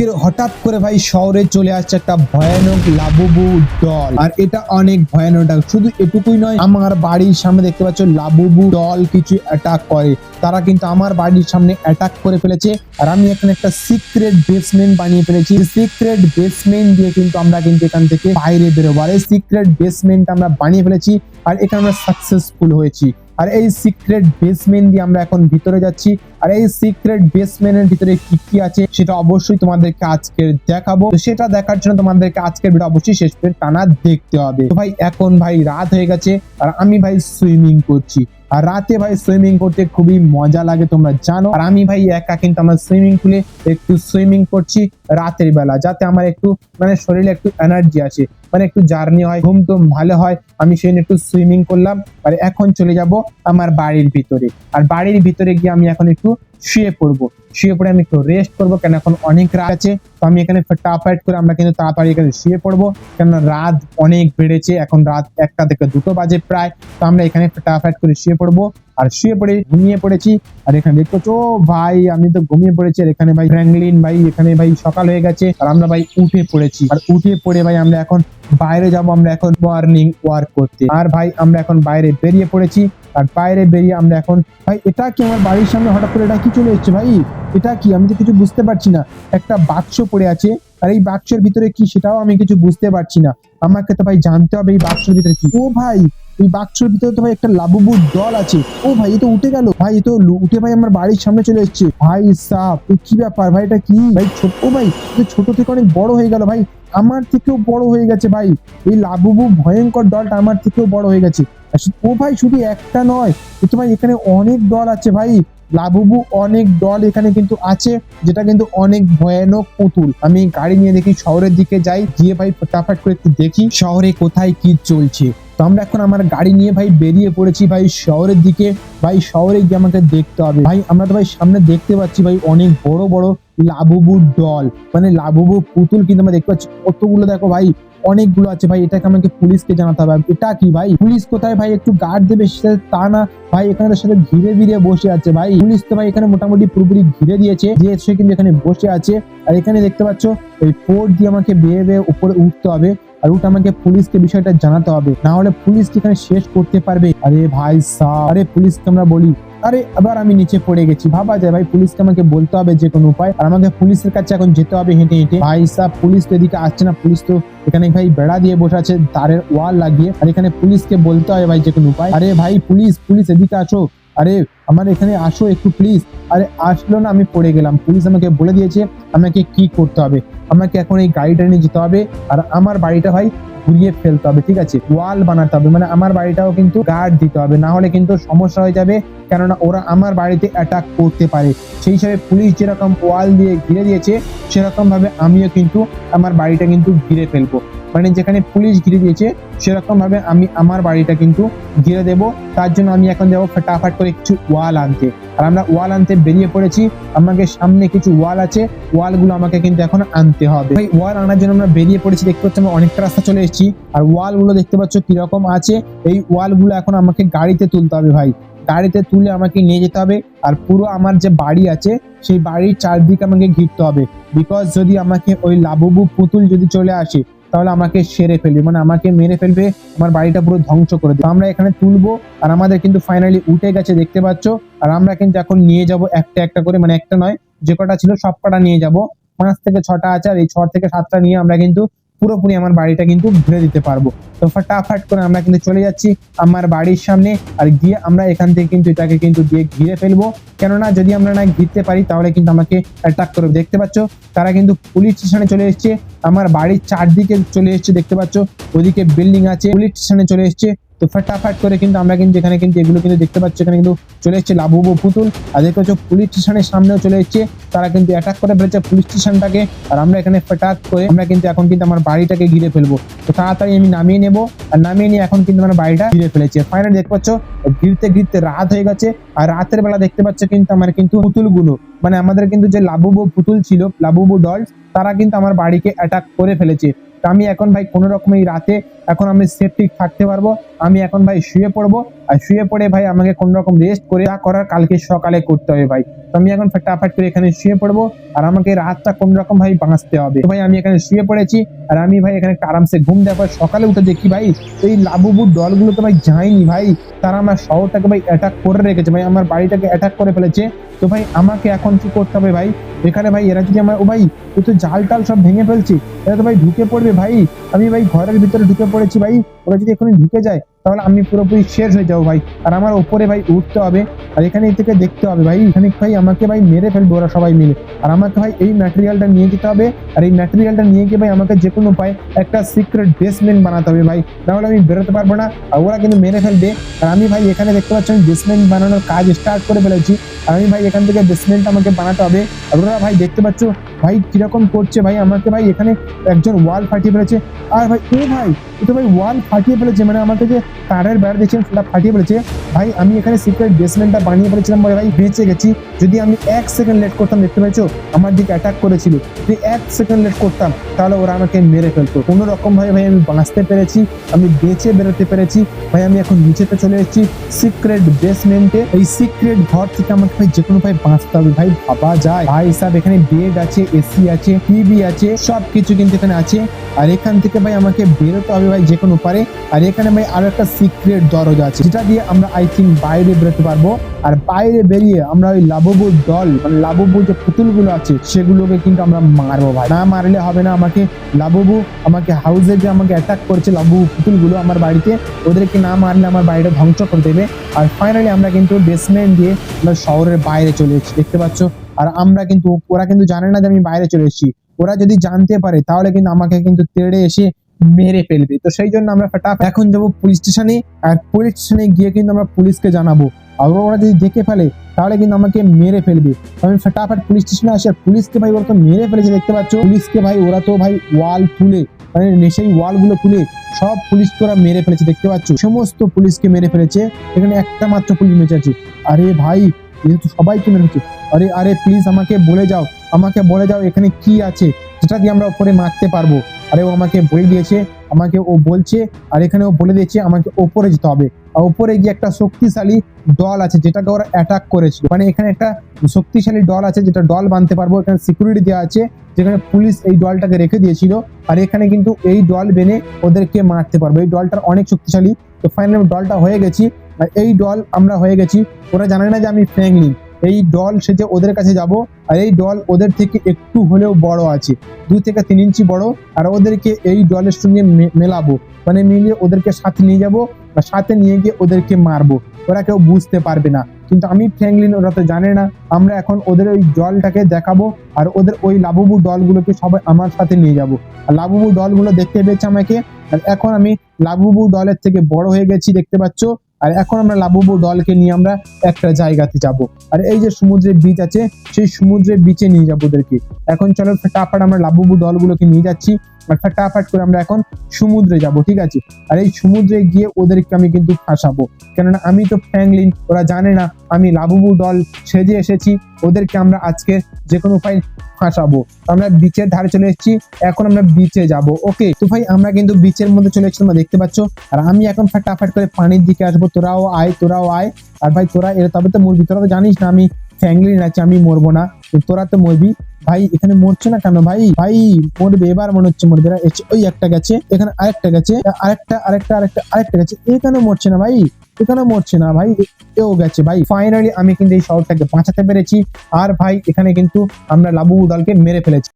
আজকের হঠাৎ করে ভাই শহরে চলে আসছে একটা ভয়ানক লাবুবু দল। আর এটা অনেক ভয়ানক ডাক। শুধু এটুকুই নয়, আমার বাড়ির সামনে দেখতে পাচ্ছ লাবুবু দল কিছু অ্যাটাক করে। তারা কিন্তু আমার বাড়ির সামনে অ্যাটাক করে ফেলেছে। আর আমি এখানে একটা সিক্রেট বেসমেন্ট বানিয়ে ফেলেছি। সিক্রেট বেসমেন্ট দিয়ে কিন্তু আমরা কিন্তু এখান থেকে বাইরে বেরোবো। আর এই সিক্রেট বেসমেন্ট আমরা বানিয়ে ফেলেছি। আর এখানে আমরা সাকসেসফুল হয়েছি। আর এই সিক্রেট বেসমেন্ট দিয়ে আমরা এখন ভিতরে যাচ্ছি। আর এই সিক্রেট বেসমেন্টের ভিতরে কি কি আছে সেটা অবশ্যই তোমাদেরকে আজকে দেখাবো। সেটা দেখার জন্য তোমাদেরকে আজকের ভিডিও অবশ্যই শেষ পর্যন্ত টানা দেখতে হবে। তো ভাই, এখন ভাই রাত হয়ে গেছে আর আমি ভাই সুইমিং করছি। আর রাতে ভাই সুইমিং করতে খুবই মজা লাগে, তোমরা জানো। আর আমি ভাই একা কিন্তু আমার সুইমিং পুলে একটু সুইমিং করছি রাতের বেলা, যাতে আমার একটু মানে শরীরে একটু এনার্জি আসে মানে একটু জার্নি হয়, ঘুম টুম ভালো হয়। আমি সেই একটু সুইমিং করলাম। আর এখন চলে যাব আমার বাড়ির ভিতরে। আর বাড়ির ভিতরে গিয়ে আমি এখন একটু শুয়ে পড়ব। শুয়ে পড়ে আমি একটু রেস্ট করব, কেন এখন অনেক রাত আছে, তো আমি এখানে ফটাফট করে আমরা কিন্তু তাড়াতাড়ি এখানে শুয়ে পড়ব। কেন রাত অনেক বেড়েছে, এখন রাত একটা থেকে দুটো বাজে প্রায়, তো আমরা এখানে ফটাফট করে শুয়ে পড়ব। আর শুয়ে পড়ে ঘুমিয়ে পড়েছি। আর এখানে দেখতে পাচ্ছ, ভাই আমি তো ঘুমিয়ে পড়েছি। আর এখানে ভাই ফ্র্যাঙ্কলিন ভাই এখানে ভাই সকাল হয়ে গেছে। আর আমরা ভাই উঠে পড়েছি। আর উঠে পড়ে ভাই আমরা এখন বাইরে যাব। আমরা এখন মর্নিং ওয়ার্ক করতে। আর ভাই আমরা এখন বাইরে বেরিয়ে পড়েছি। আর বাইরে বেরিয়ে আমরা এখন ভাই এটা কি আমার বাড়ির সামনে হঠাৎ করে এটা কি চলে এসেছে ভাই? এটা কি? আমি তো কিছু বুঝতে পারছি না। একটা বাক্স পড়ে আছে। আর এই বাক্সের ভিতরে কি সেটাও আমি কিছু বুঝতে পারছি না। আমাকে তো ভাই জানতে হবে এই বাক্সের ভিতরে কি। ও ভাই এই বাক্সের ভিতরে তো ভাই একটা লাবুবুর দল আছে। ও ভাই, এ তো উঠে গেল। ভাই, এ তো উঠে ভাই আমার বাড়ির সামনে চলে এসছে। ভাই, সাপ কি ব্যাপার? ভাই, এটা কি? ভাই, ছোট ভাই ছোট থেকে অনেক বড় হয়ে গেল। ভাই, আমার থেকেও বড় হয়ে গেছে ভাই। এই লাবুবু ভয়ঙ্কর দলটা আমার থেকেও বড় হয়ে গেছে। ও ভাই, শুধু একটা নয় তো ভাই, এখানে অনেক দল আছে ভাই। লাবুবু অনেক দল এখানে কিন্তু আছে, যেটা কিন্তু অনেক ভয়ানক পুতুল। আমি গাড়ি নিয়ে দেখি, শহরের দিকে যাই, গিয়ে ভাই ফটাফট করে একটু দেখি, শহরে কোথায় কি চলছে। তো আমরা এখন আমার গাড়ি নিয়ে ভাই বেরিয়ে পড়েছি ভাই শহরের দিকে। ভাই শহরে গিয়ে আমাকে দেখতে হবে। ভাই আমরা তো ভাই সামনে দেখতে পাচ্ছি ভাই অনেক বড় বড় লাবুবুর দল। মানে লাবুবু পুতুল কিন্তু আমরা দেখতে পাচ্ছি। কতগুলো দেখো ভাই অনেকগুলো আছে ভাই, এটাকে আমাকে পুলিশকে জানাতে হবে। এটা কি ভাই? পুলিশ কোথায় ভাই? একটু গার্ড দেবে সেটা তা না। ভাই, এখানে সাথে ঘিরে ঘিরে বসে আছে ভাই। পুলিশ তো ভাই এখানে মোটামুটি পুরোপুরি ঘিরে দিয়েছে যে সে কিন্তু এখানে বসে আছে। আর এখানে দেখতে পাচ্ছ, এই পোর্ট দিয়ে আমাকে বেয়ে বেয়ে উপরে উঠতে হবে। আর উঠে আমাকে পুলিশকে বিষয়টা জানাতে হবে। না হলে পুলিশ কি এখানে শেষ করতে পারবে? আরে ভাই সা আরে পুলিশকে আমরা বলি আরে, আবার আমি নিচে পড়ে গেছি। ভাবা যায় ভাই, পুলিশকে আমাকে বলতে হবে যে কোনো উপায়। আর আমাকে পুলিশের কাছে এখন যেতে হবে হেঁটে হেঁটে। ভাই সাহ পুলিশ তো এদিকে আসছে না। পুলিশ তো এখানে ভাই বেড়া দিয়ে বসে আছে, তারের ওয়াল লাগিয়ে। আর এখানে পুলিশকে বলতে হবে ভাই যে কোনো উপায়। আরে ভাই, পুলিশ পুলিশ এদিকে আসো আরে, আমার এখানে আসো একটু প্লিজ আরে, আসলো না, আমি পড়ে গেলাম। পুলিশ আমাকে বলে দিয়েছে, আমাকে কি করতে হবে? আমাকে এখন এই গাড়িটা নিয়ে যেতে হবে। আর আমার বাড়িটা ভাই ঘুরিয়ে ফেলতে হবে, ঠিক আছে? ওয়াল বানাতে হবে মানে আমার বাড়িটাও কিন্তু গার্ড দিতে হবে, না হলে কিন্তু সমস্যা হয়ে যাবে, কেননা ওরা আমার বাড়িতে অ্যাটাক করতে পারে। সেই হিসাবে পুলিশ যেরকম ওয়াল দিয়ে ঘিরে দিয়েছে সেরকম ভাবে আমিও কিন্তু আমার বাড়িটা কিন্তু ঘিরে ফেলব। মানে যেখানে পুলিশ ঘিরে দিয়েছে সেরকম ভাবে আমি আমার বাড়িটা কিন্তু ঘিরে দেব। তার জন্য আমি এখন যাব ফটাফট করে কিছু ওয়াল আনতে। আর আমরা ওয়াল আনতে বেরিয়ে পড়েছি। আমাকে সামনে কিছু ওয়াল আছে। ওয়ালগুলো আমাকে কিন্তু এখন আনতে হবে। ভাই ওয়াল আনার জন্য আমরা বেরিয়ে পড়েছি। দেখতে পাচ্ছি আমরা অনেকটা রাস্তা চলে এসেছি। আর ওয়ালগুলো দেখতে পাচ্ছ কীরকম আছে। এই ওয়ালগুলো এখন আমাকে গাড়িতে তুলতে হবে ভাই। গাড়িতে তুলে আমাকে নিয়ে যেতে হবে। আর পুরো আমার যে বাড়ি আছে, সেই বাড়ির চারদিকে আমাকে ঘিরতে হবে। বিকজ যদি আমাকে ওই লাবুবু পুতুল যদি চলে আসে তাহলে আমাকে সেরে ফেলবে। মানে আমাকে মেরে ফেলবে, আমার বাড়িটা পুরো ধ্বংস করে দেবে। আমরা এখানে তুলবো, আর আমাদের কিন্তু ফাইনালি উঠে গেছে, দেখতে পাচ্ছ? আর আমরা কিন্তু এখন নিয়ে যাব একটা একটা করে মানে একটা নয়, যে কটা ছিল সব কটা নিয়ে যাব। পাঁচ থেকে ছটা আছে, আর এই ছ থেকে সাতটা নিয়ে আমরা কিন্তু পুরোপুরি আমার বাড়িটা কিন্তু ঘুরে দিতে পারব। তো ফাটাফাট করে আমরা কিন্তু চলে যাচ্ছি আমার বাড়ির সামনে আর গিয়ে আমরা এখান থেকে কিন্তু এটাকে কিন্তু দিয়ে ঘিরে ফেলব। কেননা যদি আমরা না ঘিরতে পারি তাহলে কিন্তু আমাকে অ্যাটাক করবে দেখতে পাচ্ছ, তারা কিন্তু পুলিশ স্টেশনে চলে এসছে। আমার বাড়ির চারদিকে চলে এসছে, দেখতে পাচ্ছ। ওদিকে বিল্ডিং আছে, পুলিশ স্টেশনে চলে এসেছে। তো ফাটাফাট করে কিন্তু আমরা কিন্তু এখানে কিন্তু এগুলো কিন্তু দেখতে পাচ্ছি, এখানে কিন্তু চলে এসেছে লাবুবু পুতুল। আর দেখতে পাচ্ছ পুলিশ স্টেশনের সামনেও চলে এসেছে, তারা কিন্তু অ্যাটাক করে ফেলেছে পুলিশ স্টেশনটাকে। আর আমরা এখানে ফটাক করে আমরা কিন্তু এখন কিন্তু আমার বাড়িটাকে ঘিরে ফেলব। তো তাড়াতাড়ি আমি নামিয়ে নেব, আর নামিয়ে নিয়ে এখন কিন্তু আমার বাড়িটা ঘিরে ফেলেছে। ফাইনালি দেখতে পাচ্ছ, ঘিরতে ঘিরতে রাত হয়ে গেছে, আর রাতের বেলা দেখতে পাচ্ছ কিন্তু আমার কিন্তু পুতুলগুলো মানে আমাদের কিন্তু যে লাবুবু পুতুল ছিল, লাবুবু ডল তারা কিন্তু আমার বাড়িকে অ্যাটাক করে ফেলেছে। তো আমি এখন ভাই কোনো রকম এই রাতে এখন আমি সেফটি থাকতে পারব। আমি এখন ভাই শুয়ে পড়ব। আর শুয়ে পড়ে ভাই আমাকে কোনো রকম রেস্ট করে যা করার কালকে সকালে করতে হবে ভাই। তো আমি এখন ফটাফট করে এখানে শুয়ে পড়ব। আর আমাকে রাতটা কোন রকম ভাই বাঁচতে হবে। ভাই আমি এখানে শুয়ে পড়েছি। আর আমি ভাই এখানে একটা আরামসে ঘুম দেওয়ার সকালে উঠে দেখি ভাই এই লাবুবুর দলগুলো তো ভাই যায়নি ভাই। তারা আমার শহরটাকে ভাই অ্যাটাক করে রেখেছে ভাই। আমার বাড়িটাকে অ্যাটাক করে ফেলেছে। তো ভাই আমাকে এখন কি করতে হবে ভাই? এখানে ভাই এরা যদি আমার ও ভাই ও তো জাল টাল সব ভেঙে ফেলছি তাহলে তো ভাই ঢুকে পড়বে ভাই। আমি ভাই ঘরের ভিতরে ঢুকে পড়েছি ভাই। ওরা যদি এখন ঢুকে যায় তাহলে আমি পুরোপুরি শেষ হয়ে যাব ভাই। আর আমার উপরে ভাই উঠতে হবে, আর এখানে থেকে দেখতে হবে ভাই। এখানে ভাই আমাকে ভাই মেরে ফেলবে ওরা সবাই মিলে। আর আমাকে ভাই এই ম্যাটেরিয়ালটা নিয়ে যেতে হবে, আর এই ম্যাটেরিয়ালটা নিয়ে গিয়ে ভাই আমাকে যে কোনো উপায় একটা সিক্রেট বেসমেন্ট বানাতে হবে ভাই। নাহলে আমি বেরোতে পারব না, আর ওরা কিন্তু মেরে ফেলবে। আর আমি ভাই এখানে দেখতে পাচ্ছি আমি বেসমেন্ট বানানোর কাজ স্টার্ট করে ফেলেছি। আর আমি ভাই এখান থেকে বেসমেন্ট আমাকে বানাতে হবে। আর ওরা ভাই দেখতে পাচ্ছ ভাই কীরকম করছে ভাই, আমাকে ভাই এখানে একজন ওয়াল ফাটিয়ে ফেলেছে। আর ভাই, ও ভাই তো ভাই ওয়াল ফাটিয়ে ফেলেছে মানে আমাকে যে তারের বেড়া দিয়েছেন সেটা ফাটিয়ে ফেলেছে। ভাই, আমি এখানে সিক্রেট বেসমেন্টটা বানিয়ে ফেলেছিলাম বলে ভাই বেঁচে গেছি। যদি আমি এক সেকেন্ড লেট করতাম, দেখতে পেয়েছ? আমার দিকে অ্যাটাক করেছিল। যদি এক সেকেন্ড লেট করতাম, তাহলে ওরা আমাকে মেরে ফেলতো। কোনো রকম ভাবে ভাই, আমি বাঁচতে পেরেছি, আমি বেঁচে বেরোতে পেরেছি। ভাই, আমি এখন নিচেতে চলে এসেছি। সিক্রেট বেসমেন্টে এই সিক্রেট ঘর থেকে আমাকে ভাই যে কোনো ভাই বাঁচতে হবে। ভাই, ভাবা যায়। ভাই সাহেব এখানে বেড আছে এসি আছে টিভি আছে সব কিছু কিন্তু এখানে আছে। আর এখান থেকে ভাই, আমাকে বেরোতে হবে ভাই যে কোনো পারে। আর এখানে ভাই আরও একটা সিক্রেট দরজা আছে। যেটা দিয়ে আমরা আই থিঙ্ক বাইরে বেরোতে পারব। আর বাইরে বেরিয়ে আমরা ওই লাবুবুর দল মানে লাবুবুর যে পুতুলগুলো আছে, সেগুলোকে কিন্তু আমরা মারবো ভাই। না মারলে হবে না আমাকে। লাবুবু আমাকে হাউসে যে আমাকে অ্যাটাক করেছে লাবু পুতুলগুলো আমার বাড়িতে, ওদেরকে না মারলে আমার বাড়িটা ধ্বংস করে দেবে। আর ফাইনালি আমরা কিন্তু বেসমেন্ট দিয়ে আমরা শহরের বাইরে চলে এসেছি। দেখতে পাচ্ছ? আর আমরা কিন্তু, ওরা কিন্তু জানে না যে আমি বাইরে চলে এসেছি। ওরা যদি জানতে পারে, তাহলে কিন্তু আমাকে কিন্তু তেড়ে এসে মেরে ফেলবে। তো সেই জন্য আমরা ফটাফট এখন যাব পুলিশ স্টেশনে আর পুলিশ স্টেশনে গিয়ে কিন্তু আমরা পুলিশকে জানাব। আর ওরা যদি দেখে ফেলে, তাহলে কিন্তু আমাকে মেরে ফেলবে। আমি ফটাফট পুলিশ স্টেশনে আসি, আর পুলিশকে ভাই ওরা তো মেরে ফেলেছে, দেখতে পাচ্ছ? পুলিশকে ভাই ওরা তো ভাই ওয়াল তুলে মানে সেই ওয়ালগুলো তুলে সব পুলিশকে ওরা মেরে ফেলেছে, দেখতে পাচ্ছ? সমস্ত পুলিশকে মেরে ফেলেছে। এখানে একটা মাত্র পুলিশ বেঁচে আছে। আরে ভাই এ তো সবাইকে মেরেছে আরে আরে প্লিজ আমাকে বলে যাও। আমাকে বলে যাও এখানে কি আছে, যেটা দিয়ে আমরা ওপরে মারতে পারব। আরে, ও আমাকে বলে দিয়েছে, আমাকে ও বলছে, আর এখানে ও বলে দিয়েছে, আমাকে ওপরে যেতে হবে। আর ওপরে গিয়ে একটা শক্তিশালী দল আছে, যেটাকে ওরা অ্যাটাক করেছিল। মানে এখানে একটা শক্তিশালী দল আছে, যেটা দল বানতে পারব। এখানে সিকিউরিটি দেওয়া আছে, যেখানে পুলিশ এই দলটাকে রেখে দিয়েছিল। আর এখানে কিন্তু এই দল বেনে ওদেরকে মারতে পারব। এই দলটার অনেক শক্তিশালী। তো ফাইনালি দলটা হয়ে গেছি। এই দল আমরা হয়ে গেছি। ওরা জানে না যে আমি ফ্র্যাঙ্কলিন এই দল সেজে ওদের কাছে যাব, আর এই দল ওদের থেকে একটু হলেও বড় আছে। দু থেকে তিন ইঞ্চি বড়। আর ওদেরকে এই দলের সঙ্গে মেলাবো। মানে মিলিয়ে ওদেরকে সাথে নিয়ে যাব বা সাথে নিয়ে গিয়ে ওদেরকে মারবো। ওরা কেউ বুঝতে পারবে না। কিন্তু আমি ফ্র্যাঙ্কলিন ওরা তো জানে না। আমরা এখন ওদের ওই দলটাকে দেখাবো আর ওদের ওই লাবুবু দলগুলোকে সবাই আমার সাথে নিয়ে যাব। আর লাবুবু দলগুলো দেখতে পেয়েছে আমাকে। আর এখন আমি লাবুবু দলের থেকে বড় হয়ে গেছি, দেখতে পাচ্ছ? আর এখন আমরা লাবুবু দলকে নিয়ে আমরা একটা জায়গাতে যাব। আর এই যে সমুদ্রের বীচ আছে, সেই সমুদ্রের বীচে নিয়ে যাব ওদেরকে। এখন চলো ফটাফট আমরা লাবুবু দলগুলোকে নিয়ে যাচ্ছি। আর ফটাফট করে আমরা এখন সমুদ্রে যাব, ঠিক আছে? আর এই সমুদ্রে গিয়ে ওদেরকে আমি কিন্তু ফাঁসাবো। কেননা আমি তো ফ্র্যাঙ্কলিন, ওরা জানে না, আমি লাবুবু দল সেজে এসেছি, ওদেরকে আমরা আজকে যে কোনো উপায় ফাঁসাবো। আমরা বিচের ধারে চলে এসেছি, এখন আমরা বিচে যাব ওকে তো ভাই, আমরা কিন্তু বিচের মধ্যে চলে এসেছি, তোমরা দেখতে পাচ্ছ। আর আমি এখন ফাটাফাট করে পানির দিকে আসব, তোরাও আয় তোরাও আয়। আর ভাই, তোরা এর তবে তো মরবি তোরা তো জানিস না আমি ফ্যাংলিন আছে, আমি মরবো না। তোরা তো মরবি। ভাই, এখানে মরছে না কেন ভাই? ভাই, মরবে, এবার মনে হচ্ছে মরবে। না ওই একটা গেছে, এখানে আরেকটা গেছে আরেকটা আরেকটা আরেকটা আরেকটা গেছে। এখানে মরছে না ভাই? এখানে মরছে না ভাই? এও গেছে ভাই। ফাইনালি আমি কিন্তু এই শহরটাকে বাঁচাতে পেরেছি। আর ভাই, এখানে কিন্তু আমরা লাবু দলকে মেরে ফেলেছি।